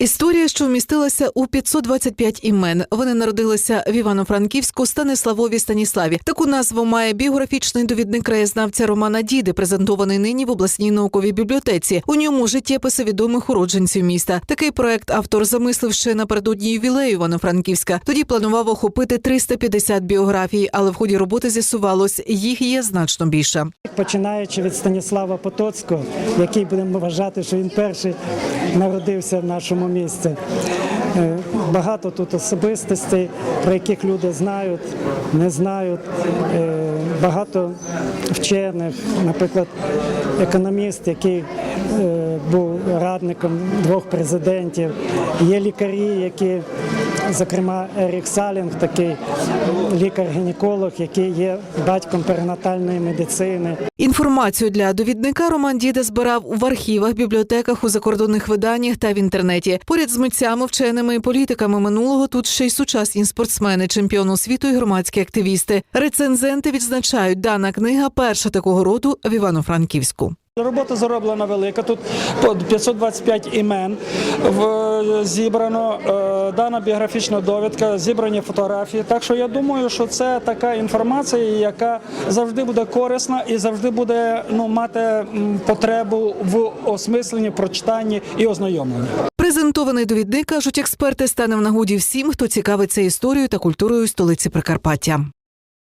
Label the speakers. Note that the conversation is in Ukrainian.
Speaker 1: Історія, що вмістилася у 525 імен. Вони народилися в Івано-Франківську Станиславові Станіславі. Таку назву має біографічний довідник краєзнавця Романа Діди, презентований нині в обласній науковій бібліотеці. У ньому життєписи відомих уродженців міста. Такий проект автор замислив ще напередодні ювілею Івано-Франківська. Тоді планував охопити 350 біографій, але в ході роботи з'ясувалось, їх є значно більше.
Speaker 2: Починаючи від Станіслава Потоцького, який будемо вважати, що він перший народився в нашому місті. Е, Багато тут особистостей, про яких люди знають, не знають. Е, Багато вчених, наприклад, економіст, який е, був радником двох президентів. Є лікарі, які, зокрема, Ерік Салінг, такий лікар-гінеколог, який є батьком перинатальної медицини.
Speaker 1: Інформацію для довідника Роман Діда збирав в архівах, бібліотеках, у закордонних виданнях та в інтернеті. Поряд з митцями, вченими і політиками минулого тут ще й сучасні спортсмени, чемпіони світу і громадські активісти. Рецензенти відзначають, дана книга перша такого роду в Івано-Франківську.
Speaker 3: Робота зароблена велика. Тут по 525 імен зібрано. е, Дана біографічна довідка, зібрані фотографії. Так що я думаю, що це така інформація, яка завжди буде корисна і завжди буде ну, мати потребу в осмисленні, прочитанні і ознайомленні.
Speaker 1: Презентований довідник, кажуть експерти, стане в нагоді всім, хто цікавиться історією та культурою столиці Прикарпаття.